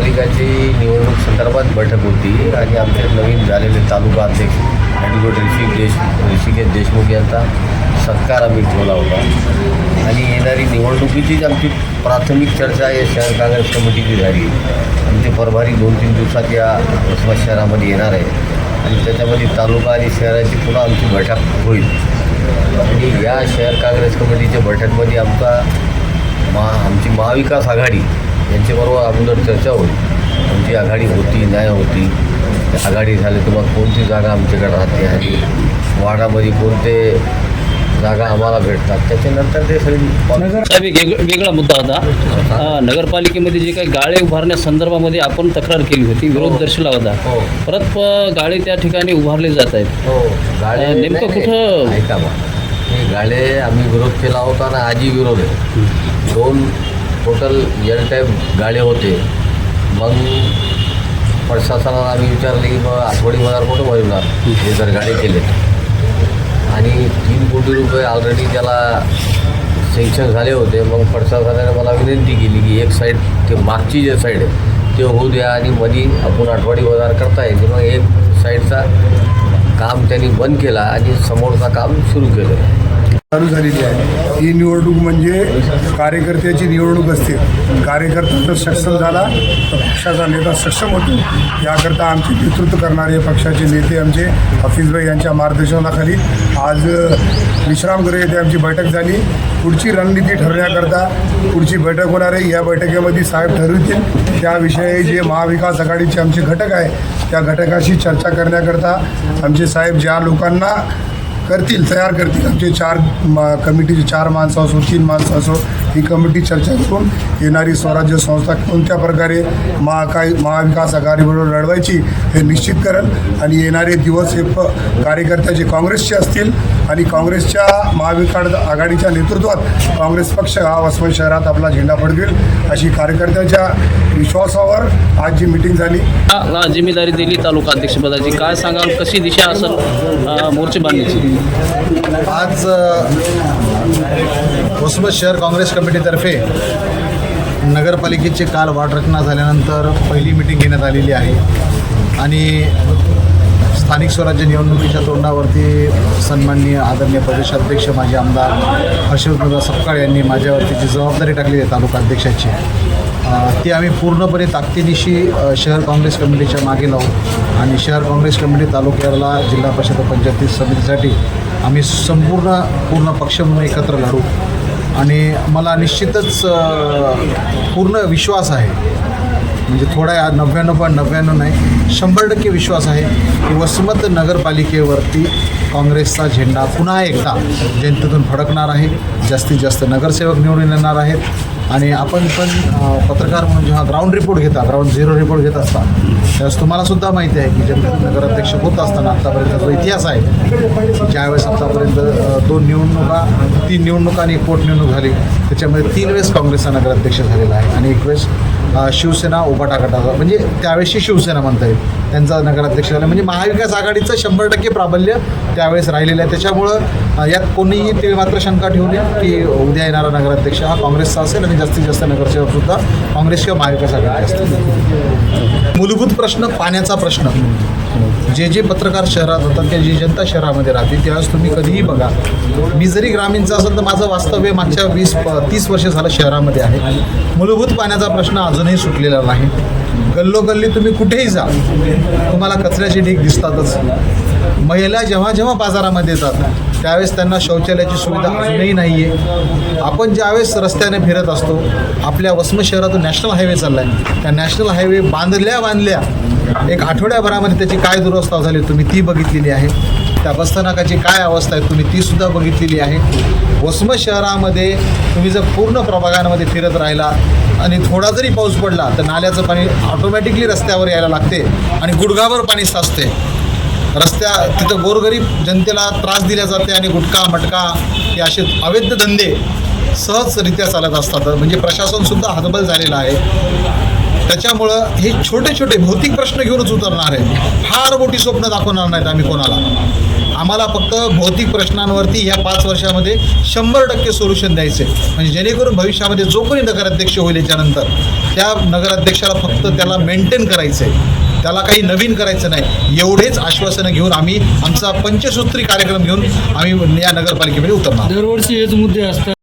महापालिकाची निवडणूक संदर्भात बैठक होती आणि आमचे नवीन झालेले तालुका अध्यक्ष ॲडव्होकेट ऋषिक देश ऋषिकेश देशमुख यांचा सत्कार आम्ही ठेवला होता. आणि येणारी निवडणुकीचीच आमची प्राथमिक चर्चा या शहर काँग्रेस कमिटीची झाली आमचे परभारी दोन तीन दिवसात या वसमत शहरामध्ये येणार आहे. आणि त्याच्यामध्ये तालुका आणि शहराची पुन्हा आमची बैठक होईल. आणि या शहर काँग्रेस कमिटीच्या बैठकमध्ये आमचा महा आमची महाविकास आघाडी यांच्याबरोबर अगोदर चर्चा होईल आमची आघाडी होती नाही होती आघाडी झाली तर मग कोणती जागा आमच्याकडे राहते आणि वार्डामध्ये कोणते जागा आम्हाला भेटतात? त्याच्यानंतर ते सगळी वेगळा मुद्दा होता. नगरपालिकेमध्ये जे काही गाळे उभारण्यासंदर्भामध्ये आपण तक्रार केली होती विरोध दर्शवला होता. हो. परत प- गाळे त्या ठिकाणी उभारले जात आहेत. हो. नेमकं. कुठं- ऐका बा. हे गाळे आम्ही विरोध केला होता ना आजही विरोध आहे. दोन टोटल एल टाईप गाळे होते मग प्रशासनाला आम्ही विचारले की मग आठवडी हजार कुठं भरणार हे जर गाडे केले आणि तीन कोटी रुपये ऑलरेडी त्याला सेंक्शन झाले होते. मग प्रशासनाने मला विनंती केली की एक साईड ते मागची जे साईड आहे ते होऊ द्या आणि मधी आपण आठवडी बाजार करता येते मग एक साईडचा काम त्यांनी बंद केला आणि समोरचा काम सुरू केलं. चालू झालेली आहे. ही निवडणूक म्हणजे कार्यकर्त्याची निवडणूक असते. कार्यकर्ता जर सक्षम झाला तर पक्षाचा नेता सक्षम होतो. याकरता आमचे नेतृत्व करणारे पक्षाचे नेते आमचे हफीजभाई यांच्या मार्गदर्शनाखाली आज विश्रामगृह येथे आमची बैठक झाली. पुढची रणनीती ठरवण्याकरता पुढची बैठक होणार आहे. या बैठकीमध्ये साहेब ठरवतील. त्याविषयी जे महाविकास आघाडीचे आमचे घटक आहे त्या घटकाशी चर्चा करण्याकरता आमचे साहेब ज्या लोकांना करतील तयार करतील. आमचे चार कमिटीचे चार माणसं असो तीन माणसं असो ही कमिटी चर्चा करून येणारी स्वराज्य संस्था कोणत्या प्रकारे महाकाय महाविकास आघाडीबरोबर लढवायची हे निश्चित करेल आणि येणारे दिवस हे प कार्यकर्त्याचे काँग्रेसचे असतील आणि काँग्रेसच्या महाविकास आघाडीच्या नेतृत्वात काँग्रेस पक्ष हा वसमत शहरात आपला झेंडा फडकेल अशी कार्यकर्त्याच्या विश्वासावर आज जी मिटिंग झाली. हा, जिम्मेदारी दिली तालुका अध्यक्षपदाची काय सांगाल? कशी दिशा असेल मोर्चे बांधण्याची? आज वसमत शहर काँग्रेस कमिटीतर्फे नगरपालिकेचे काल वाटरचना झाल्यानंतर पहिली मिटिंग घेण्यात आलेली आहे. आणि स्थानिक स्वराज्य निवडणुकीच्या तोंडावरती सन्माननीय आदरणीय प्रदेशाध्यक्ष माजी आमदार हर्षवर्धनराव सपकाळ यांनी माझ्यावरती जी जबाबदारी टाकली आहे तालुका अध्यक्षाची ती आम्ही पूर्णपणे ताकदीनिशी शहर काँग्रेस कमिटीच्या मागे लावू आणि शहर काँग्रेस कमिटी तालुक्याला जिल्हा परिषद पंचायती समितीसाठी आम्ही संपूर्ण पूर्ण पक्ष म्हणून एकत्र लढू. आणि मला निश्चितच पूर्ण विश्वास आहे. म्हणजे थोडा या नव्याण्णव पण नव्याण्णव नाही शंभर टक्के विश्वास आहे की वसमत नगरपालिकेवरती काँग्रेसचा झेंडा पुन्हा एकदा जनतेतून फडकणार आहे. जास्तीत जास्त नगरसेवक निवडून येणार आहेत. आणि आपण पण पत्रकार म्हणून जेव्हा ग्राउंड रिपोर्ट घेता ग्राउंड झिरो रिपोर्ट घेत असता त्यावेळेस तुम्हाला सुद्धा माहिती आहे की ज्यापर्यंत नगर अध्यक्ष होत असताना आत्तापर्यंत जो इतिहास आहे ज्यावेळेस आत्तापर्यंत दोन निवडणुका तीन निवडणुका आणि एक पोटनिवडणूक झाली त्याच्यामध्ये तीन वेळेस काँग्रेसचा नगराध्यक्ष झालेला आहे आणि एक वेळेस शिवसेना उभाटा गटाचा म्हणजे त्यावेळेसची शिवसेना म्हणता येईल. त्यांचा नगराध्यक्ष झाला. म्हणजे महाविकास आघाडीचं शंभर टक्के प्राबल्य त्यावेळेस राहिलेलं आहे. त्याच्यामुळं यात कोणीही ते मात्र शंका ठेवू नये की उद्या येणारा नगराध्यक्ष हा काँग्रेसचा असेल आणि जास्तीत जास्त नगरसेवकसुद्धा काँग्रेस किंवा महाविकास आघाडी असतील. मूलभूत प्रश्न पाण्याचा प्रश्न. जे जे पत्रकार शहरात होतात किंवा जी जनता शहरामध्ये राहते त्यावेळेस तुम्ही कधीही बघा. मी जरी ग्रामीणचा असेल तर माझं वास्तव्य मागच्या वीस प तीस वर्ष झालं शहरामध्ये आहे. मूलभूत पाण्याचा प्रश्न अजूनही सुटलेला नाही. गल्लोगल्ली तुम्ही कुठेही जा. तुम्हाला कचऱ्याचे ढीग दिसतातच. महिला जेव्हा जेव्हा बाजारामध्ये येतात त्यावेळेस त्यांना शौचालयाची सुविधा अजूनही नाही आहे आपण ज्यावेळेस रस्त्याने फिरत असतो आपल्या वसमत शहरातून नॅशनल हायवे चालला आहे त्या नॅशनल हायवे बांधल्या बांधल्या एक आठवड्याभरामध्ये त्याची काय दुरवस्था झाली तुम्ही ती बघितलेली आहे. त्या बसस्थानकाची काय अवस्था आहे तुम्ही तीसुद्धा बघितलेली आहे. वसमत शहरामध्ये तुम्ही जर पूर्ण प्रभागांमध्ये फिरत राहिला आणि थोडा जरी पाऊस पडला तर नाल्याचं पाणी ऑटोमॅटिकली रस्त्यावर यायला लागते आणि गुडघाभर पाणी साचते. रस्त्या तिथं गोरगरीब जनतेला त्रास दिला जाते आणि गुटखा मटका हे असे अवैध धंदे सहजरित्या चालत असतात. म्हणजे प्रशासनसुद्धा हतबल झालेलं आहे. त्याच्यामुळं हे छोटे छोटे भौतिक प्रश्न घेऊनच उतरणार आहे. फार मोठी स्वप्न दाखवणार नाहीत आम्ही कोणाला. आम्हाला फक्त भौतिक प्रश्नांवरती या पाच वर्षामध्ये शंभर टक्के सोल्युशन द्यायचे म्हणजे जेणेकरून भविष्यामध्ये जो कोणी नगराध्यक्ष होईल याच्यानंतर त्या नगराध्यक्षाला फक्त त्याला मेंटेन करायचं आहे त्याला काही नवीन करायचं नाही. एवढेच आश्वासनं घेऊन आम्ही आमचा पंचसूत्री कार्यक्रम घेऊन आम्ही या नगरपालिकेमध्ये उतरणार. दरवर्षी हेच मुद्दे असतात.